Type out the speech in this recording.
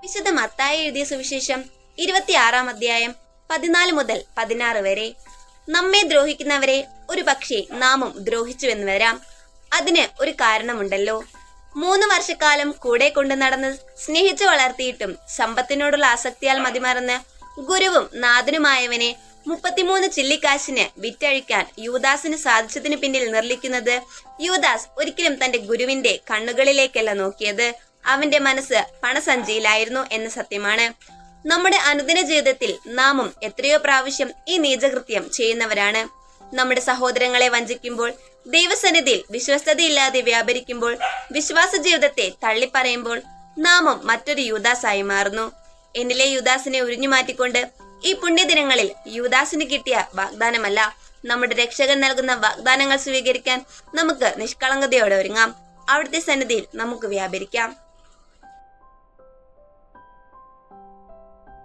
വിശുദ്ധ മത്തായി എഴുതിയ സുവിശേഷം ഇരുപത്തിയാറാം അധ്യായം പതിനാല് മുതൽ പതിനാറ് വരെ. നമ്മെ ദ്രോഹിക്കുന്നവരെ ഒരു പക്ഷേ നാമും ദ്രോഹിച്ചുവെന്ന് വരാം. അതിന് ഒരു കാരണമുണ്ടല്ലോ. മൂന്ന് വർഷക്കാലം കൂടെ കൊണ്ടു നടന്ന് സ്നേഹിച്ചു വളർത്തിയിട്ടും സമ്പത്തിനോടുള്ള ആസക്തിയാൽ മതിമറന്ന് ഗുരുവും നാഥനുമായവനെ മുപ്പത്തിമൂന്ന് ചില്ലിക്കാശിന് വിറ്റഴിക്കാൻ യൂദാസിന് സാധിച്ചതിന് പിന്നിൽ നിർലിക്കുന്നത് യൂദാസ് ഒരിക്കലും തന്റെ ഗുരുവിന്റെ കണ്ണുകളിലേക്കല്ല നോക്കിയത്. അവന്റെ മനസ്സ് പണസഞ്ചിയിലായിരുന്നു എന്ന സത്യമാണ്. നമ്മുടെ അനുദിന ജീവിതത്തിൽ നാമും എത്രയോ പ്രാവശ്യം ഈ നീചകൃത്യം ചെയ്യുന്നവരാണ്. നമ്മുടെ സഹോദരങ്ങളെ വഞ്ചിക്കുമ്പോൾ ദൈവസന്നിധിയിൽ വിശ്വസ്തതയില്ലാതെ വ്യാപരിക്കുമ്പോൾ വിശ്വാസ ജീവിതത്തെ തള്ളിപ്പറയുമ്പോൾ നാമം മറ്റൊരു യൂദാസായി മാറുന്നു. എന്നിലെ യൂദാസിനെ ഉരിഞ്ഞു മാറ്റിക്കൊണ്ട് ഈ പുണ്യദിനങ്ങളിൽ യൂദാസിന് കിട്ടിയ വാഗ്ദാനമല്ല. നമ്മുടെ രക്ഷകൻ നൽകുന്ന വാഗ്ദാനങ്ങൾ സ്വീകരിക്കാൻ നമുക്ക് നിഷ്കളങ്കതയോടെ ഒരുങ്ങാം. അവിടുത്തെ സന്നിധിയിൽ നമുക്ക് വ്യാപരിക്കാം.